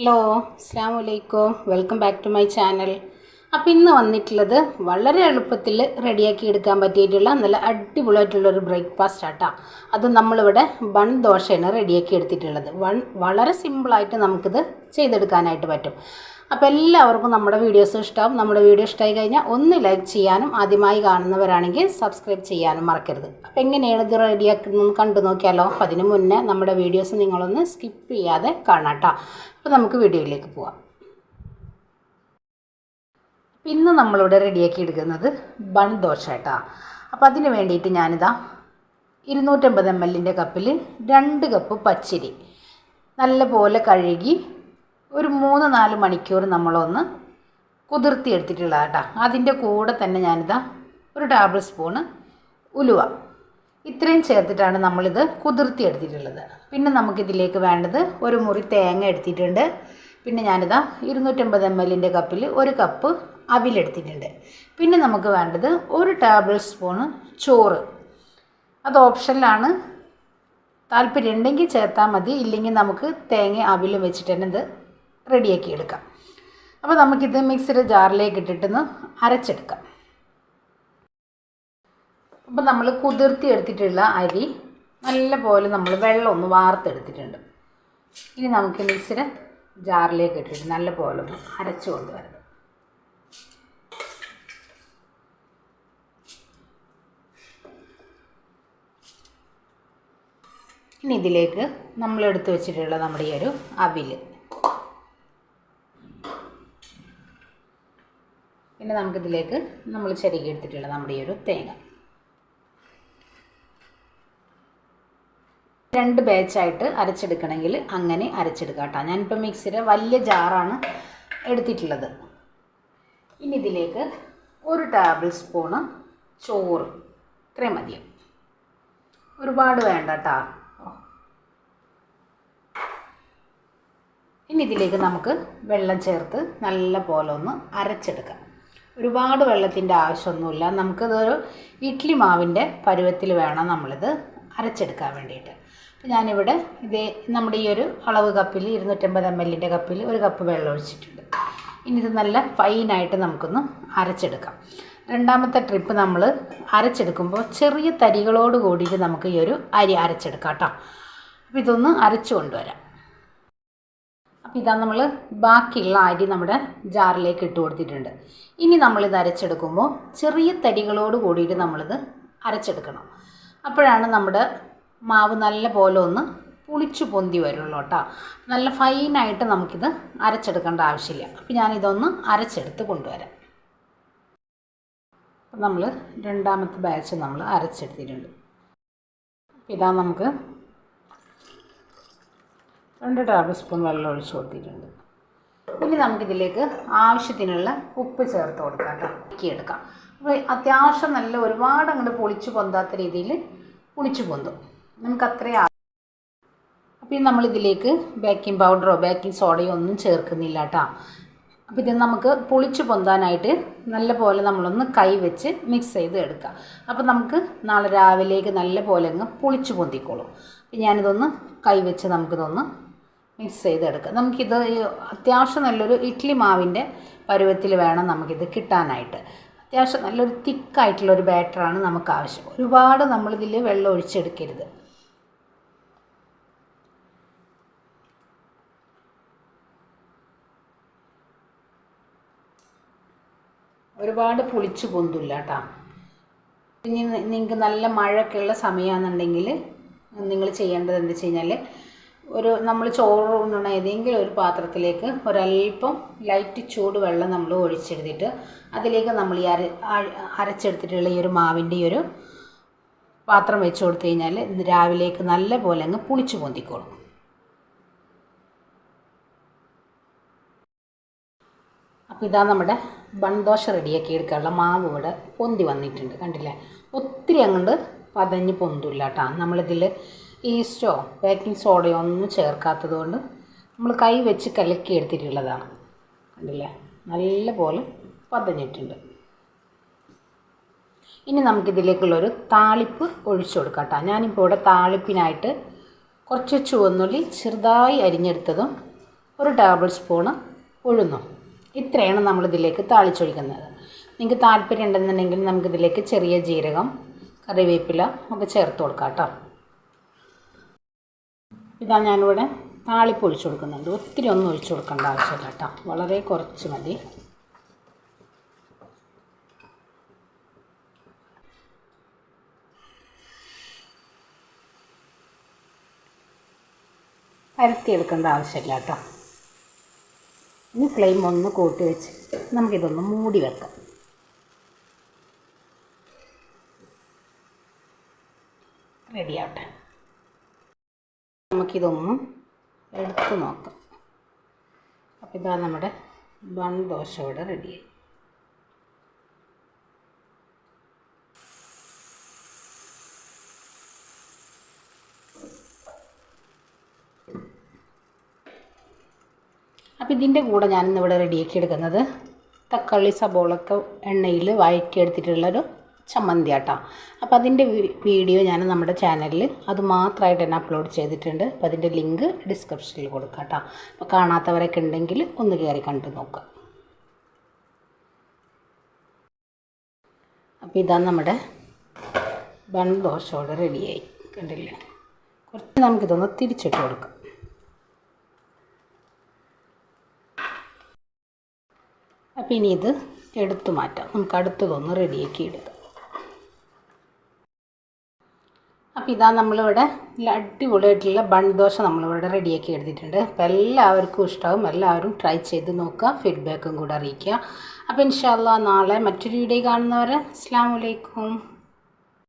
Hello അസ്സാം വലൈക്കും welcome back to my channel. അപ്പോൾ ഇന്ന് വന്നിട്ടുള്ളത് വളരെ എളുപ്പത്തിൽ റെഡിയാക്കി എടുക്കാൻ പറ്റിയിട്ടുള്ള നല്ല അടിപൊളിയായിട്ടുള്ള ഒരു ബ്രേക്ക്ഫാസ്റ്റ് ആട്ടാ. അത് നമ്മളിവിടെ വൺ ദോശയാണ് റെഡിയാക്കി എടുത്തിട്ടുള്ളത്. വൺ വളരെ സിമ്പിളായിട്ട് നമുക്കിത് ചെയ്തെടുക്കാനായിട്ട് പറ്റും. അപ്പോൾ എല്ലാവർക്കും നമ്മുടെ വീഡിയോസ് ഇഷ്ടമാവും നമ്മുടെ വീഡിയോ ഇഷ്ടമായി കഴിഞ്ഞാൽ ഒന്ന് ലൈക്ക് ചെയ്യാനും ആദ്യമായി കാണുന്നവരാണെങ്കിൽ സബ്സ്ക്രൈബ് ചെയ്യാനും മറക്കരുത്. അപ്പോൾ എങ്ങനെയാണ് ഇത് റെഡിയാക്കുന്നത് കണ്ടു നോക്കിയാലോ? അപ്പോൾ അതിന് മുന്നേ നമ്മുടെ വീഡിയോസ് നിങ്ങളൊന്ന് സ്കിപ്പ് ചെയ്യാതെ കാണാട്ടോ അപ്പോൾ നമുക്ക് വീഡിയോയിലേക്ക് പോവാം. ഇന്ന് നമ്മളിവിടെ റെഡിയാക്കി എടുക്കുന്നത് ബൺ ദോശ കേട്ടോ അപ്പോൾ അതിന് വേണ്ടിയിട്ട് ഞാനിതാ ഇരുന്നൂറ്റമ്പത് എം എല്ലിന്റെ കപ്പിൽ രണ്ട് കപ്പ് പച്ചരി. നല്ലപോലെ കഴുകി ഒരു മൂന്ന് നാല് മണിക്കൂർ നമ്മളൊന്ന് കുതിർത്തി എടുത്തിട്ടുള്ളതാണ് കേട്ടോ. അതിന്റെ കൂടെ തന്നെ ഞാനിതാ ഒരു ടേബിൾ സ്പൂണ് ഉലുവ. ഇത്രയും ചേർത്തിട്ടാണ് നമ്മളിത് കുതിർത്തി എടുത്തിട്ടുള്ളത് പിന്നെ നമുക്കിതിലേക്ക് വേണ്ടത് ഒരു മുറി തേങ്ങ എടുത്തിട്ടുണ്ട്. പിന്നെ ഞാനിതാ ഇരുന്നൂറ്റമ്പത് എം എല്ലിന്റെ കപ്പിൽ ഒരു കപ്പ് അവിലെടുത്തിട്ടുണ്ട്. പിന്നെ നമുക്ക് വേണ്ടത് ഒരു ടേബിൾ സ്പൂണ് ചോറ്. അത് ഓപ്ഷനിലാണ്. താല്പര്യം ഉണ്ടെങ്കിൽ ചേർത്താൽ മതി. ഇല്ലെങ്കിൽ നമുക്ക് തേങ്ങ അവിലും വെച്ചിട്ട് തന്നെ ഇത് റെഡിയാക്കി എടുക്കാം. അപ്പോൾ നമുക്കിത് മിക്സിയുടെ ജാറിലേക്ക് ഇട്ടിട്ടൊന്ന് അരച്ചെടുക്കാം. അപ്പോൾ നമ്മൾ കുതിർത്തി എടുത്തിട്ടുള്ള അരി നല്ല പോലെ നമ്മൾ വെള്ളം ഒന്ന് വാർത്തെടുത്തിട്ടുണ്ട്. ഇനി നമുക്ക് മിക്സിയുടെ ജാറിലേക്ക് ഇട്ടിട്ട് നല്ല പോലെ ഒന്ന് അരച്ചു കൊണ്ടുവരണം ഇനി ഇതിലേക്ക് നമ്മൾ എടുത്തു വെച്ചിട്ടുള്ള നമ്മുടെ ഈ ഒരു അവിൽ പിന്നെ നമുക്കിതിലേക്ക് നമ്മൾ ചെരുകി എടുത്തിട്ടുള്ള നമ്മുടെ ഈ ഒരു തേങ്ങ. രണ്ട് ബാച്ചായിട്ട് അരച്ചെടുക്കണമെങ്കിൽ അങ്ങനെ അരച്ചെടുക്കാം കേട്ടോ. ഞാനിപ്പോൾ മിക്സിയുടെ വലിയ ജാറാണ് എടുത്തിട്ടുള്ളത്. ഇനി ഇതിലേക്ക് ഒരു ടേബിൾ സ്പൂണ് ചോറ്. ഇത്രയും മതിയോ ഒരുപാട് വേണ്ട കേട്ടോ. ഇനി ഇതിലേക്ക് നമുക്ക് വെള്ളം ചേർത്ത് നല്ല പോലെ ഒന്ന് അരച്ചെടുക്കാം. ഒരുപാട് വെള്ളത്തിന്റെ ആവശ്യമൊന്നുമില്ല. നമുക്കിതൊരു ഇഡ്ഡലി മാവിന്റെ പരുവത്തിൽ വേണം നമ്മളിത് അരച്ചെടുക്കാൻ വേണ്ടിയിട്ട്. അപ്പോൾ ഞാനിവിടെ ഇതേ നമ്മുടെ ഈ ഒരു അളവ് കപ്പിൽ ഇരുന്നൂറ്റമ്പത് എം എല്ലിന്റെ കപ്പിൽ ഒരു കപ്പ് വെള്ളം ഒഴിച്ചിട്ടുണ്ട്. ഇനി ഇത് നല്ല ഫൈനായിട്ട് നമുക്കൊന്ന് അരച്ചെടുക്കാം. രണ്ടാമത്തെ ട്രിപ്പ് നമ്മൾ അരച്ചെടുക്കുമ്പോൾ ചെറിയ തരികളോട് കൂടിയിട്ട് നമുക്ക് ഈ ഒരു അരി അരച്ചെടുക്കാം കേട്ടോ. അപ്പോൾ ഇതൊന്ന് അരച്ചു കൊണ്ടുവരാം. അപ്പോൾ ഇതാ നമ്മൾ ബാക്കിയുള്ള അരി നമ്മുടെ ജാറിലേക്ക് ഇട്ട് കൊടുത്തിട്ടുണ്ട്. ഇനി നമ്മളിത് അരച്ചെടുക്കുമ്പോൾ ചെറിയ തരികളോട് കൂടിയിട്ട് നമ്മളിത് അരച്ചെടുക്കണം. അപ്പോഴാണ് നമ്മുടെ മാവ് നല്ല പോലെ ഒന്ന് പുളിച്ചു പൊന്തി വരുള്ളൂ കേട്ടോ. നല്ല ഫൈനായിട്ട് നമുക്കിത് അരച്ചെടുക്കേണ്ട ആവശ്യമില്ല. അപ്പോൾ ഞാനിതൊന്ന് അരച്ചെടുത്ത് കൊണ്ടുവരാം. നമ്മൾ രണ്ടാമത്തെ ബാച്ച് നമ്മൾ അരച്ചെടുത്തിട്ടുണ്ട്. ഇതാ നമുക്ക് രണ്ട് ടേബിൾ സ്പൂൺ വെള്ളം ഒഴിച്ച് കൊടുത്തിട്ടുണ്ട്. ഇനി നമുക്കിതിലേക്ക് ആവശ്യത്തിനുള്ള ഉപ്പ് ചേർത്ത് കൊടുക്കാം കേട്ടോ. എടുക്കാം അപ്പോൾ അത്യാവശ്യം നല്ല ഒരുപാട് അങ്ങോട്ട് പൊളിച്ചു പൊന്താത്ത രീതിയിൽ പൊളിച്ചു പൊന്തും. നമുക്ക് അത്രയും അപ്പോൾ നമ്മളിതിലേക്ക് ബേക്കിംഗ് പൗഡറോ ബേക്കിംഗ് സോഡയോ ഒന്നും ചേർക്കുന്നില്ല കേട്ടോ. അപ്പോൾ ഇത് നമുക്ക് പൊളിച്ചു പൊന്താനായിട്ട് നല്ല പോലെ നമ്മളൊന്ന് കൈ വെച്ച് മിക്സ് ചെയ്ത് എടുക്കാം. അപ്പോൾ നമുക്ക് നാളെ രാവിലേക്ക് നല്ല പോലെ അങ്ങ് പൊളിച്ചു പൊന്തിക്കോളും. അപ്പോൾ ഞാനിതൊന്ന് കൈ വെച്ച് നമുക്കിതൊന്ന് മിക്സ് ചെയ്തെടുക്കുക. നമുക്കിത് അത്യാവശ്യം നല്ലൊരു ഇഡ്ഡലി മാവിന്റെ പരുവത്തിൽ വേണം നമുക്കിത് കിട്ടാനായിട്ട്. അത്യാവശ്യം നല്ലൊരു തിക്കായിട്ടുള്ളൊരു ബാറ്ററാണ് നമുക്ക് ആവശ്യം ഒരുപാട് നമ്മളിതിൽ വെള്ളം ഒഴിച്ചെടുക്കരുത്. ഒരുപാട് പുളിച്ചു പൊന്തില്ല കേട്ടോ. ഇനി നിങ്ങൾക്ക് നല്ല മഴയൊക്കെയുള്ള സമയമാണെന്നുണ്ടെങ്കിൽ നിങ്ങൾ ചെയ്യേണ്ടത് എന്താ വെച്ച് കഴിഞ്ഞാൽ ഒരു നമ്മൾ ചോറ് കൊണ്ടുവന്ന ഏതെങ്കിലും ഒരു പാത്രത്തിലേക്ക് ഒരല്പം ലൈറ്റ് ചൂട് വെള്ളം നമ്മൾ ഒഴിച്ചെടുത്തിട്ട് അതിലേക്ക് നമ്മൾ ഈ അര അരച്ചെടുത്തിട്ടുള്ള ഈ ഒരു മാവിന്റെ ഈ ഒരു പാത്രം വെച്ച് കൊടുത്തു കഴിഞ്ഞാൽ രാവിലേക്ക് നല്ല പോലെ അങ്ങ് പുളിച്ചു പൊന്തിക്കോളും. അപ്പോൾ ഇതാ നമ്മുടെ ബൺദോശ റെഡിയാക്കി എടുക്കാനുള്ള മാവ് ഇവിടെ പൊന്തി വന്നിട്ടുണ്ട്. കണ്ടില്ലേ? ഒത്തിരി അങ്ങോട്ട് പതഞ്ഞ് പൊന്തില്ല കേട്ടോ നമ്മളിതിൽ ഈസ്റ്റോ ബേക്കിംഗ് സോഡയോ ഒന്നും ചേർക്കാത്തത് കൊണ്ട് നമ്മൾ കൈ വെച്ച് കലക്കി എടുത്തിട്ടുള്ളതാണ്. കണ്ടില്ലേ? നല്ലപോലെ പതഞ്ഞിട്ടുണ്ട്. ഇനി നമുക്കിതിലേക്കുള്ളൊരു താളിപ്പ് ഒഴിച്ചു കൊടുക്കാം കേട്ടോ. ഞാനിപ്പോൾ ഇവിടെ താളിപ്പിനായിട്ട് കുറച്ച് ചുവന്നുള്ളി ചെറുതായി അരിഞ്ഞെടുത്തതും ഒരു ടേബിൾ സ്പൂണ് ഉഴുന്നും. ഇത്രയാണ് നമ്മളിതിലേക്ക് താളിച്ചൊഴിക്കുന്നത്. നിങ്ങൾക്ക് താല്പര്യം ഉണ്ടെന്നുണ്ടെങ്കിൽ നമുക്കിതിലേക്ക് ചെറിയ ജീരകം കറിവേപ്പില ഒക്കെ ചേർത്ത് കൊടുക്കാം കേട്ടോ. ഇതാ ഞാനിവിടെ താളിപ്പ് ഒഴിച്ചു കൊടുക്കുന്നുണ്ട്. ഒത്തിരി ഒന്നും ഒഴിച്ചു കൊടുക്കേണ്ട ആവശ്യമില്ല കേട്ടോ. വളരെ കുറച്ച് മതി. പരത്തിയെടുക്കേണ്ട ആവശ്യമില്ല കേട്ടോ. ഇനി ഫ്ലെയിം ഒന്ന് കൂട്ടി വെച്ച് നമുക്കിതൊന്ന് മൂടി വെക്കാം. റെഡി ആവട്ടെ. നമുക്കിതൊന്ന് എടുത്ത് നോക്കാം. അപ്പോൾ ഇതാ നമ്മുടെ ബൺ ദോശ ഇവിടെ റെഡിയായി അപ്പോൾ ഇതിന്റെ കൂടെ ഞാനിന്നിവിടെ റെഡിയാക്കി എടുക്കുന്നത് തക്കാളി സബോളൊക്കെ എണ്ണയിൽ വഴറ്റിയെടുത്തിട്ടുള്ളൊരു ചമ്മന്തി ആട്ടോ അപ്പോൾ അതിന്റെ വീഡിയോ ഞാൻ നമ്മുടെ ചാനലിൽ അത് മാത്രമായിട്ട് തന്നെ അപ്ലോഡ് ചെയ്തിട്ടുണ്ട്. അപ്പോൾ അതിന്റെ ലിങ്ക് ഡിസ്ക്രിപ്ഷനിൽ കൊടുക്കാം കേട്ടോ അപ്പോൾ കാണാത്തവരൊക്കെ ഉണ്ടെങ്കിൽ ഒന്ന് കയറി കണ്ടു നോക്കുക അപ്പോൾ ഇതാ നമ്മുടെ ബൺ ദോശയോടെ റെഡിയായി കണ്ടില്ലേ? കുറച്ച് നമുക്കിതൊന്ന് തിരിച്ചിട്ട് കൊടുക്കാം. അപ്പോൾ ഇനി ഇത് എടുത്തു മാറ്റാം. നമുക്ക് അടുത്തതൊന്ന് റെഡിയാക്കി എടുക്കാം. അപ്പോൾ ഇതാ നമ്മളിവിടെ അടിപൊളിയായിട്ടുള്ള ബൺദോശ നമ്മളിവിടെ റെഡിയാക്കി എടുത്തിട്ടുണ്ട്. അപ്പോൾ എല്ലാവർക്കും ഇഷ്ടമാവും എല്ലാവരും ട്രൈ ചെയ്ത് നോക്കുക. ഫീഡ്ബാക്കും കൂടെ അറിയിക്കുക. അപ്പോൾ ഇൻഷാല്ല നാളെ മറ്റൊരു വീഡിയോ കാണുന്നവരെ അസ്സാം വലൈക്കും